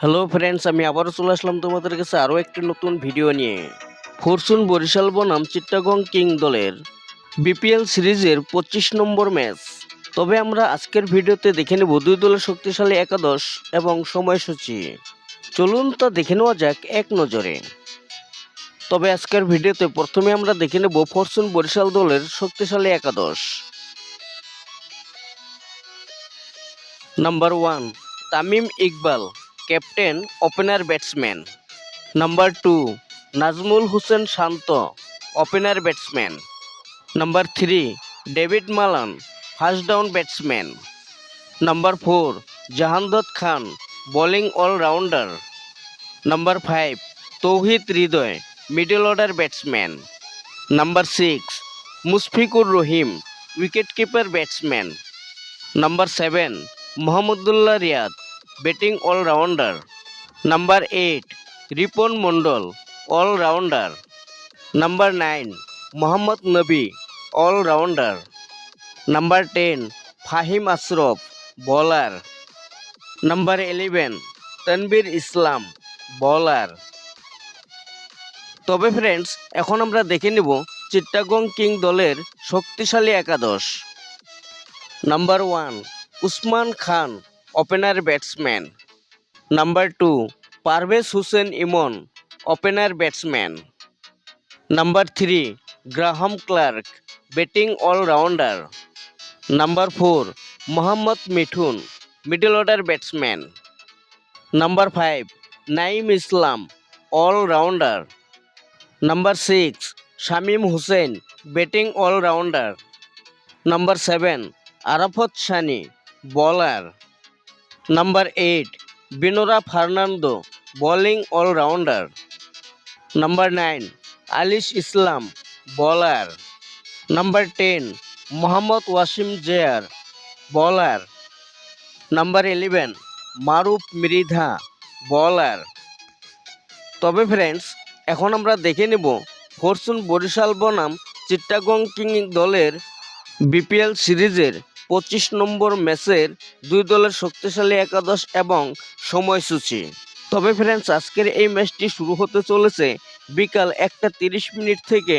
Hello friends আমি আবারও চলে আসলাম তোমাদের কাছে আরও একটি নতুন ভিডিও নিয়ে। ফরচুন বরিশাল বনাম চিত্তাগং কিং দলের বিপিএল সিরিজের পঁচিশ নম্বর ম্যাচ তবে আমরা আজকের ভিডিওতে দেখে নেব দুই দলের শক্তিশালী একাদশ এবং সময়সূচি। চলুন তা দেখে নেওয়া যাক এক নজরে। তবে আজকের ভিডিওতে প্রথমে আমরা দেখে নেব ফরচুন বরিশাল দলের শক্তিশালী একাদশ। Number one Tamim Iqbal. Captain opener batsman. Number two, Najmul Hossain Shanto, opener batsman. Number three, David Malan, first down batsman. Number four, Jahandad Khan, bowling allrounder. Number five, Towhid Hridoy, middle order batsman. Number six, Mushfiqur Rahim wicket keeper batsman. Number seven, Mahmudullah Riyad batting allrounder. Number eight, Ripon Mondal, allrounder. Number nine, Mohammad Nabi, allrounder. Number ten, Faheem Ashraf, bowler. Number eleven Tanvir ইসলাম, বলার। তবে friends, এখন আমরা দেখে নেব চিত্তাগং king দলের শক্তিশালী একাদশ। Number one, Usman Khan opener batsman number two Parvez Hossain Emon opener batsman number three Graham Clarke batting allrounder number four Mohammad Mithun middle order batsman number five Naim Islam allrounder number six Shamim Hossain batting allrounder number seven Arafat Sunny bowler number eight Binura Fernando bowling allrounder number nine Alis Islam bowler number ten Mohammad Wasim জেয়ার bowler number eleven মারুফ মৃধা বলার তবে friends এখন আমরা দেখে নেব Fortune Barishal বনাম চিত্তাগং king দলের BPL সিরিজের পঁচিশ নম্বর ম্যাচের দুই দলের শক্তিশালী একাদশ এবং সময়সূচি। তবে ফ্রেন্ডস, আজকের এই ম্যাচটি শুরু হতে চলেছে বিকাল একটা তিরিশ মিনিট থেকে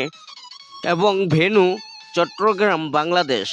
এবং ভেনু, চট্টগ্রাম, বাংলাদেশ।